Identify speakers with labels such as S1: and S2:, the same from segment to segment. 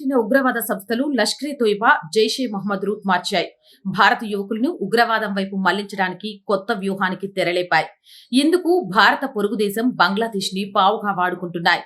S1: తలపెట్టిన ఉగ్రవాద సంస్థలు లష్కరే తోయిబా జైషే మహమ్మద్ రూట్ మార్చాయి. భారత యువకులను ఉగ్రవాదం వైపు మళ్ళించడానికి కొత్త వ్యూహానికి తెరలేపాయి. ఇందుకు భారత పొరుగు దేశం బంగ్లాదేశ్ని పావుగా వాడుకుంటున్నాయి.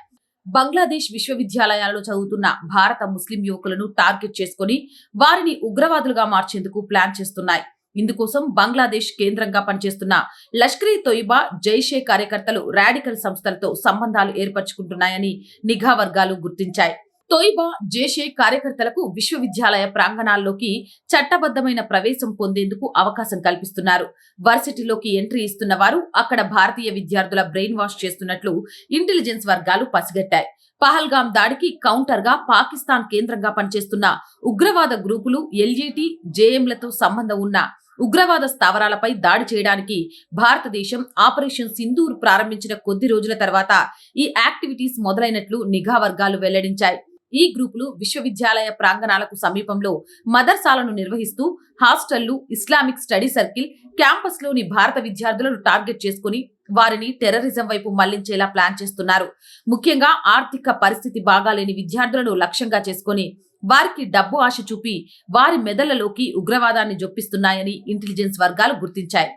S1: బంగ్లాదేశ్ విశ్వవిద్యాలయాలలో చదువుతున్న భారత ముస్లిం యువకులను టార్గెట్ చేసుకుని వారిని ఉగ్రవాదులుగా మార్చేందుకు ప్లాన్ చేస్తున్నాయి. ఇందుకోసం బంగ్లాదేశ్ కేంద్రంగా పనిచేస్తున్న లష్కరే తోయిబా జైషే కార్యకర్తలు రాడికల్ సంస్థలతో సంబంధాలు ఏర్పరచుకుంటున్నాయని నిఘా వర్గాలు గుర్తించాయి. తోయిబా జేషే కార్యకర్తలకు విశ్వవిద్యాలయ ప్రాంగణాల్లోకి చట్టబద్ధమైన ప్రవేశం పొందేందుకు అవకాశం కల్పిస్తున్నారు. వర్సిటీలోకి ఎంట్రీ ఇస్తున్న వారు అక్కడ భారతీయ విద్యార్థుల బ్రెయిన్ వాష్ చేస్తున్నట్లు ఇంటెలిజెన్స్ వర్గాలు పసిగట్టాయి. పహల్గాం దాడికి కౌంటర్గా పాకిస్తాన్ కేంద్రంగా పనిచేస్తున్న ఉగ్రవాద గ్రూపులు ఎల్జేటీ జేఎంలతో సంబంధం ఉన్న ఉగ్రవాద స్థావరాలపై దాడి చేయడానికి భారతదేశం ఆపరేషన్ సింధూర్ ప్రారంభించిన కొద్ది రోజుల తర్వాత ఈ యాక్టివిటీస్ మొదలైనట్లు నిఘా వర్గాలు వెల్లడించాయి. ఈ గ్రూపులు విశ్వవిద్యాలయ ప్రాంగణాలకు సమీపంలో మదర్సాలను నిర్వహిస్తూ హాస్టళ్ళు ఇస్లామిక్ స్టడీ సర్కిల్ క్యాంపస్లోని భారత విద్యార్థులను టార్గెట్ చేసుకుని వారిని టెర్రరిజం వైపు మళ్ళించేలా ప్లాన్ చేస్తున్నారు. ముఖ్యంగా ఆర్థిక పరిస్థితి బాగాలేని విద్యార్థులను లక్ష్యంగా చేసుకుని వారికి డబ్బు ఆశ చూపి వారి మెదళ్ళలోకి ఉగ్రవాదాన్ని జొప్పిస్తున్నాయని ఇంటెలిజెన్స్ వర్గాలు గుర్తించాయి.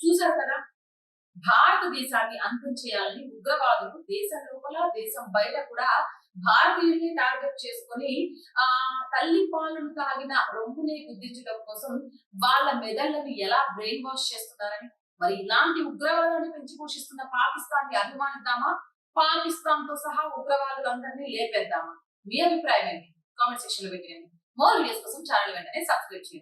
S1: చూసారు కదా? భారతదేశాన్ని అంతం చేయాలని ఉగ్రవాదులు దేశం లోపల దేశం బయట కూడా భారతీయుల్ని టార్గెట్ చేసుకొని ఆ తల్లి పాలను తాగిన రొమ్మునే గుద్దించడం కోసం వాళ్ళ మెదళ్ళను ఎలా బ్రెయిన్ వాష్ చేస్తున్నారని మరి ఇలాంటి ఉగ్రవాదాన్ని పెంచి పోషిస్తున్న పాకిస్తాన్ని అభిమానిద్దామా? పాకిస్తాన్తో సహా ఉగ్రవాదులందరినీ లేపేద్దామా? మీ అభిప్రాయం ఏంటి? కామెంట్ సెక్షన్లో పెట్టండి మోర్ వీడియోస్ కోసం ఛానల్ వెంటనే సబ్స్క్రైబ్ చేయండి.